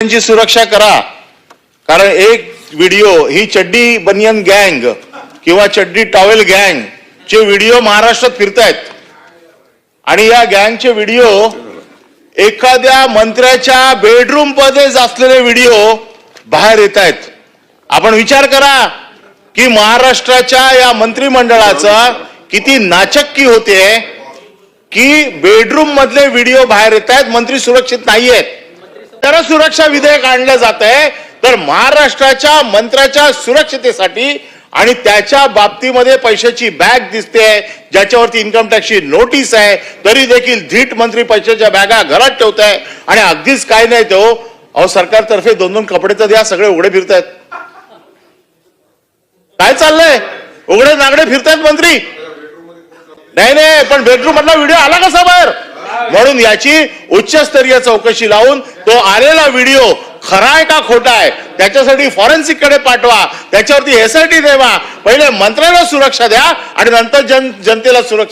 त्यांची सुरक्षा करा. कारण एक व्हिडिओ ही चड्डी बनियन गँग किंवा चड्डी टॉवेल गँग चे व्हिडिओ महाराष्ट्रात फिरतायत. आणि या गँगचे व्हिडिओ एखाद्या मंत्र्याच्या बेडरूम मध्येच असलेले व्हिडिओ बाहेर येत आहेत आपण विचार करा की महाराष्ट्राच्या या मंत्रिमंडळाचा किती नाचक्की होते की बेडरूम मधले व्हिडिओ बाहेर येत आहेत मंत्री सुरक्षित नाहीयेत. तर सुरक्षा विधेयक आणलं जात आहे तर महाराष्ट्राच्या मंत्र्याच्या सुरक्षतेसाठी आणि त्याच्या बाबतीमध्ये पैशाची बॅग दिसते. ज्याच्यावरती इन्कम टॅक्सची नोटीस आहे. तरी देखील धीट मंत्री पैशाच्या बॅगा घरात ठेवत आहे आणि अगदीच काय नाही तो. अहो सरकारतर्फे दोन दोन कपडे तर द्या सगळे उघडे फिरतायत. काय चाललंय? उघडे नागडे फिरतायत मंत्री. नाही नाही पण बेडरूम मधला व्हिडिओ आला कसा बाहेर? म्हणून याची उच्चस्तरीय चौकशी लावून तो आलेला व्हिडिओ खरा आहे का खोटा आहे त्याच्यासाठी फॉरेन्सिककडे पाठवा त्याच्यावरती एसआयटी देवा पहिले मंत्र्याला सुरक्षा द्या आणि नंतर जन जनतेला सुरक्षा